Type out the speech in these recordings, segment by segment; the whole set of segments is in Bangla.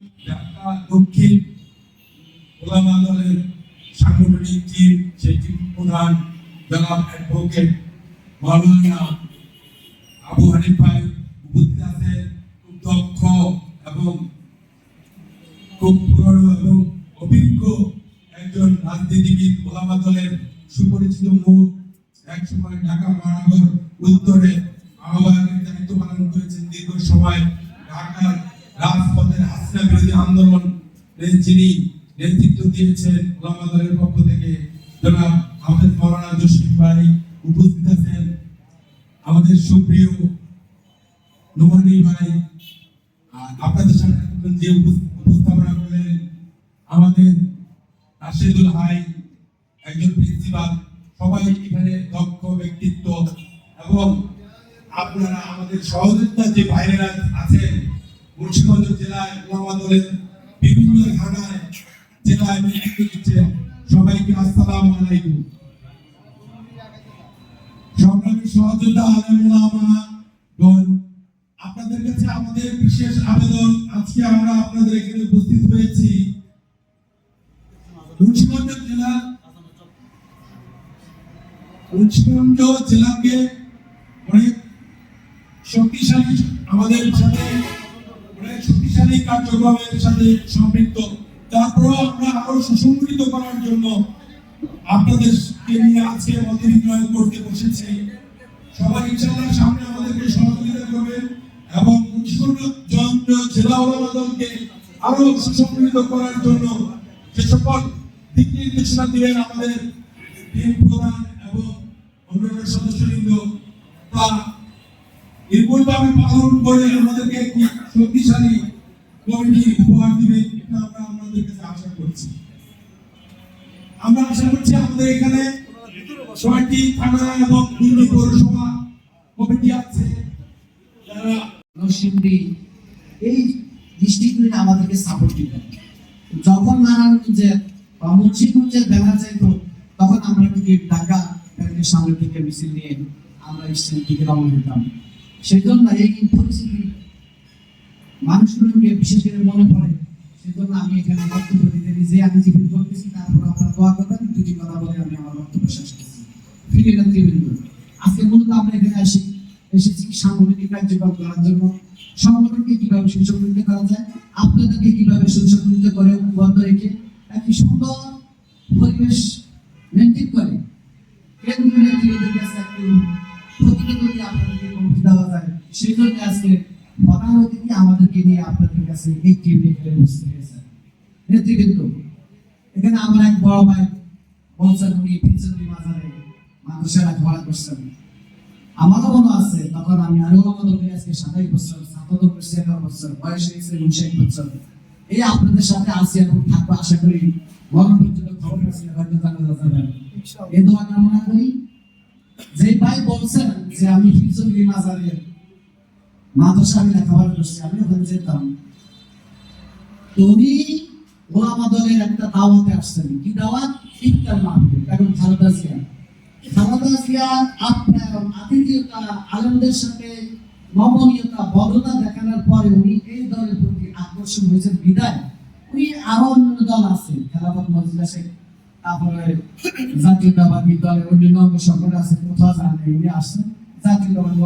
ঢাকা দক্ষিণ ওলামা দলের সাংগঠনিক টিম সেই টিম প্রধান অ্যাডভোকেট মাওলানা আবু হানিফ উপস্থিত আছেন। খুব দক্ষ এবং খুব পুরনো এবং অভিজ্ঞ একজন রাজনীতিবিদ ওলামা দলের সুপরিচিত মুখ এক সময় ঢাকা মহানগর উত্তরে আহ্বায়কের দায়িত্ব পালন করেছেন। দীর্ঘ সময় যিনি নেতৃত্ব দিয়েছেন ওলামা দলের পক্ষ থেকে। জনাব হাফেজ মৌলানা জসিম ভাই উপস্থিত আছেন। আমাদের সুপ্রিয় নোমানি ভাই আপনাদের সামনে যে উপস্থাপনা করলেন, আমাদের রাশেদুল হাই, একজন প্রিন্সিপাল। সবাই এখানে দক্ষ ব্যক্তিত্ব এবং আপনারা আমাদের সহযোগিতা যে বাইরেরা আছেন, মুন্সিগঞ্জ জেলায় ওলামা দলের জেলায় আপনাদের কাছে আমাদের বিশেষ আবেদন, আজকে আমরা আপনাদের এখানে উপস্থিত হয়েছি। জেলাকে অনেক শক্তিশালী, আমাদের সাথে অনেক শক্তিশালী কার্যক্রমের সাথে সম্পৃক্ত। তারপরেও আমরা আরও সুসংগঠিত করার জন্য আপনাদেরকে নিয়ে আজকে বিনিময় করতে বসেছি। সবাই ইনশাআল্লাহ সামনে আমাদেরকে সহযোগিতা করবেন এবং জেলা ওলামা আরও সুসংগঠিত করার জন্য যে সকল দিক নির্দেশনা দিলেন আমাদের টিম প্রধান এবং অন্যান্য সদস্যবৃন্দ, তা নির্ভুলভাবে পালন করে আমাদেরকে একটি শক্তিশালী কমিটি উপহার দিবে আমরা আপনাদের কাছে আশা করছি। আমরা আশা করছি আমাদের এখানে ছয়টি থানা এবং দুটি পৌরসভা কমিটি আছে। এই আমাদেরকে সাপোর্ট দিবেন যখন নারায়ণগঞ্জের বা মুন্সিগঞ্জের যাইতো, তখন আমরা কিন্তু ঢাকা ব্যাংকের মিছিল নিয়ে আমরা রওনা সেই জন্য এই পরিস্থিতি মানুষগুলোকে বিশেষ করে মনে পড়ে সেজন্য আমি এখানে বক্তব্য দিতে নিজে আমি জীবিত করতেছি, তারপর আপনারা দোয়া করবেন, দুটি কথা বলে আমি আমার বক্তব্য শেষ করছি। ফিরে নেতৃবৃন্দ আজকে মূলত আমরা এখানে আসি, এসেছি সাংগঠনিক কার্যক্রম করার জন্য। সংগঠনকে কীভাবে সুসংগঠিত করা যায়, আপনাদেরকে কীভাবে সুসংগঠিত করে বন্ধ রেখে একটি সুন্দর পরিবেশ মেনটেন করে। কেন্দ্রীয় নেতৃত্বের কাছে একটু প্রতিনিধি আপনাদেরকে দেওয়া যায়। সেই জন্য আজকে প্রধান অতিথি আমাদেরকে নিয়ে আপনাদের কাছে এই টিম উপস্থিত হয়েছে। নেতৃবৃন্দ, এখানে আমার এক বড় ভাই বলছেন উনি পিছনে মাজারে মানুষের লেখাপড়া করছেন আমারও মনে আছে, তখন আমি আরও আমাদের আজকে সাতাশ বছর, সাতাত্তর করছি এগারো বছর বয়স হয়েছে, উনষাট বছর। এই আপনাদের সাথে থাকব আশা করি মরণ পর্যন্ত খবর আছে, হয়তো জানা এই দোয়া কামনা করি। যে ভাই বলছেন যে আমি মাজারে মাদ্রাসা আমি লেখাপড়া করছি আমি ওখানে যেতাম উনি গোলামা দলের একটা দাওয়াতে আসছেন কি দাওয়াত? ইফতার মাহফিল। এখন খালেদা জিয়া খালেদা জিয়া আপ্যায়ন আতিথেয়তা আলমদের সাথে নমনীয়তা বদলতা দেখানোর পরে উনি এই দলের প্রতি আকর্ষণ হয়েছেন, বিদায়। উনি আরও অন্য দল আছে, খেলাফত মজলিসে তারপরে জাতীয়তাবাদী দলের অন্যান্য অঙ্গ সংগঠন আছে, কোথাও জানেন উনি আসছেন। জাতীয়তাবাদী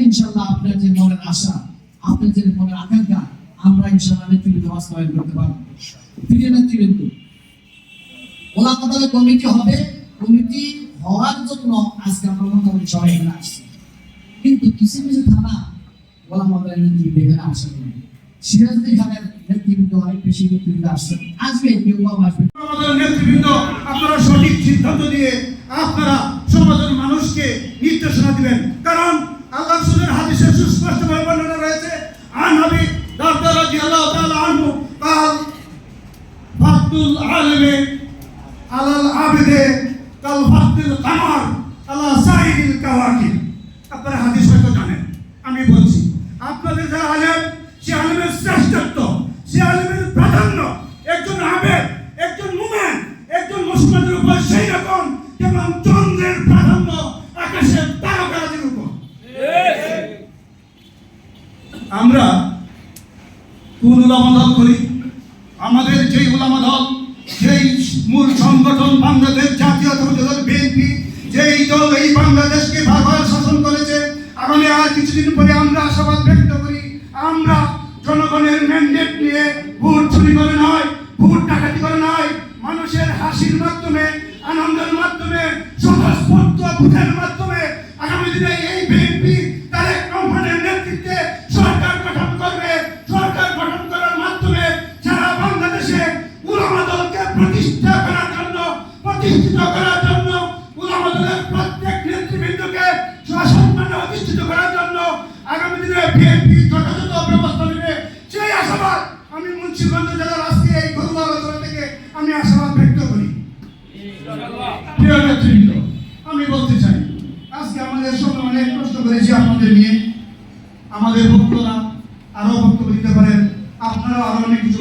ইনশাল্লাহ আপনার যে মনের আশা, আপনার যে মনের আকাঙ্ক্ষা, আমরা ইনশাল্লাহ নেতৃবৃন্দ বাস্তবায়ন করতে পারব। প্রিয় নেতৃবৃন্দ কমিটি হবে। কমিটি হওয়ার জন্য আজকে আমরা মোটামুটি সবাই এখানে আসছি কিন্তু কিছু কিছু থানা ওলামা দলের নেতৃবৃন্দ এখানে আসেন না। সিরাজদি খানের নেতৃবৃন্দ অনেক বেশি নেতৃবৃন্দ আসছেন আসবে কেউ কম আসবে আমাদের নেতৃবৃন্দ আপনারা সঠিক সিদ্ধান্ত দিয়ে আপনারা সমাজের মানুষকে নির্দেশনা দিবেন কারণ আল্লাহ রসুলের হাদিসে সুস্পষ্টভাবে বর্ণনা রয়েছে আন হাবি দারদার রাদিয়াল্লাহু তাআলা আনহু قال ফাতুল আলিমে আলাল আবিদে কাল কামার আলা সাইরিল কাওয়াকি। আপনারা হাদিস হয়তো জানেন। আমি বলছি, আপনাদের যারা আলেম, সে আলেমের শ্রেষ্ঠত্ব, সে আলেমের প্রাধান্য, একজন আবেদ, একজন মুমেন, একজন মুসলমানের উপর সেই রকম যেমন চন্দ্রের প্রাধান্য আকাশের তারকারাজির উপর। আমরা কোন উলামা করি? আমাদের যেই উলামা দল, সেই মূল সংগঠন বাংলাদেশ দল এই বাংলাদেশকে বারবার শাসন করেছে। আগামী আর কিছুদিন পরে আমরা আশাবাদ ব্যক্ত করি, আমরা জনগণের ম্যান্ডেট নিয়ে ভোট চুরি করে নয়, ভোট ডাকাতি করে নয়, মানুষের হাসির মাধ্যমে, আনন্দের মাধ্যমে, স্বতঃস্ফূর্ত ভোটের মাধ্যমে আগামী দিনে এই বিএনপি তারেক রহমানের নেতৃত্বে সরকার গঠন করবে। সরকার গঠন করার মাধ্যমে সারা বাংলাদেশে উলামা দলকে প্রতিষ্ঠা করার জন্য প্রতিষ্ঠিত করার অধিষ্ঠিত করার জন্য আগামী দিনে বিএনপি যথাযথ ব্যবস্থা নেবে। সেই আশাবাদ আমি মুন্সিগঞ্জ জেলার আজকে এই ঘরোয়া আলোচনা থেকে আমি আশাবাদ ব্যক্ত করি। প্রিয় নেতৃবৃন্দ, আমি বলতে চাই, আজকে আমাদের সঙ্গে অনেক কষ্ট করেছি আপনাদের নিয়ে। আমাদের বক্তরা আরও বক্তব্য দিতে পারেন। আপনারা আরও অনেক কিছু